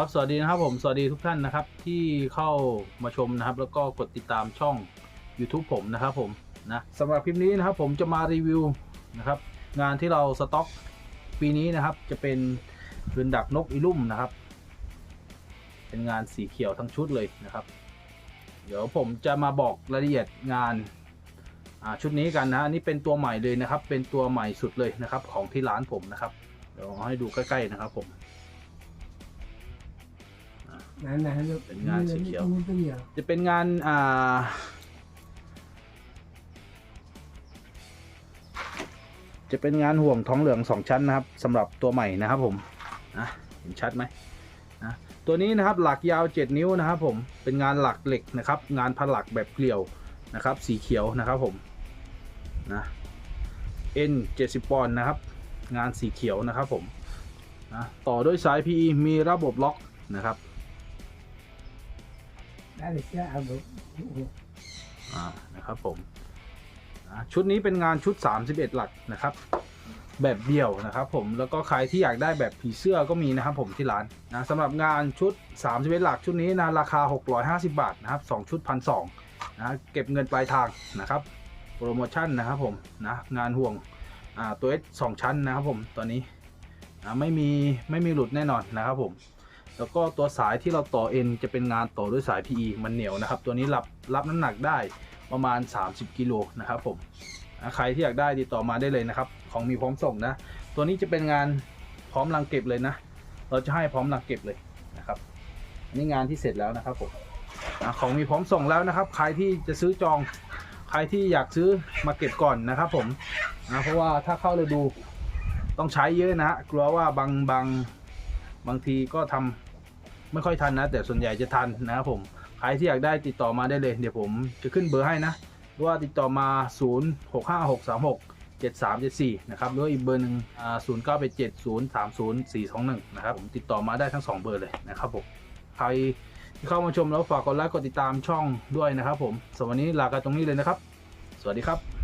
ครับสวัสดีนะครับผมสวัสดีทุกท่านนะครับที่เข้ามาชมนะครับ แล้วก็กดติดตามช่อง YouTube ผมนะครับผมนะสำหรับคลิปนี้นะครับผมจะมารีวิวนะครับงานที่เราสต็อกปีนี้นะครับ จะเป็นคืนดักนกอีลุ่มนะครับ เป็นงานสีเขียวทั้งชุดเลยนะครับ เดี๋ยวผมจะมาบอกรายละเอียดงานชุดนี้กันนะอันนี่เป็นตัวใหม่เลยนะครับ เป็นตัวใหม่สุดเลยนะครับ ของที่ร้านผมนะครับเดี๋ยวให้ดูใกล้ๆนะครับผม ไหนไหนเป็นงานสีเขียว จะเป็นงานอ่าจะเป็นงานห่วงท้องเหลืองสองชั้นนะครับสำหรับตัวใหม่นะครับผมนะเห็นชัดไหมนะตัวนี้นะครับหลักยาว 7 นิ้วนะครับผมเป็นงานหลักเหล็กนะครับ งานพันหลักแบบเกลียวนะครับ สีเขียวนะครับผมนะ N 70ปอนด์นะครับ งานสีเขียวนะครับผมนะต่อด้วยสาย PE มีระบบล็อกนะครับ ได้เลยจ้าเอาดูอ่านะครับผมชุดนี้เป็นงานชุด 31 หลักนะครับ แบบเดี่ยวนะครับผมแล้วก็ใครที่อยากได้แบบผีเสื้อก็มีนะครับผมที่ร้านนะสำหรับงานชุด 31 หลักชุดนี้นะราคา 650 บาทนะครับ2ชุด1,200นะเก็บเงินปลายทางนะครับโปรโมชั่นนะครับผมนะงานห่วงอ่าตัวเอสสองชั้นนะครับผมตอนนี้ไม่มีไม่มีหลุดแน่นอนนะครับผม แล้วก็ตัวสายที่เราต่อเอ็นจะเป็นงานต่อด้วยสาย PE มันเหนียวนะครับ ตัวนี้รับรับน้ำหนักได้ประมาณ 30กิโลนะครับผมใครที่อยากได้ติดต่อมาได้เลยนะครับ ของมีพร้อมส่งนะ ตัวนี้จะเป็นงานพร้อมรังเก็บเลยนะ เราจะให้พร้อมรังเก็บเลยนะครับอันนี้งานที่เสร็จแล้วนะครับผมของมีพร้อมส่งแล้วนะครับ ใครที่จะซื้อจองใครที่อยากซื้อมาเก็บก่อนนะครับผมนะเพราะว่าถ้าเข้าฤดูต้องใช้เยอะนะฮะกลัวว่าบางบางบางทีก็ทำ ไม่ค่อยทันนะ แต่ส่วนใหญ่จะทันนะครับผมใครที่อยากได้ติดต่อมาได้เลย เดี๋ยวผมจะขึ้นเบอร์ให้นะหรือว่าติดต่อมา 0 6 5 6 3 6 7 3 7 4 นะครับหรือว่าอีกเบอร์หนึ่งอ่า0 9 8 7 0 3 0 4 2 1 นะครับผมติดต่อมาได้ทั้ง 2 เบอร์เลยนะครับผมใครที่เข้ามาชมแล้วฝากกดไลค์กดติดตามช่องด้วยนะครับผมสำหรับวันนี้ลากันตรงนี้เลยนะครับ สวัสดีครับ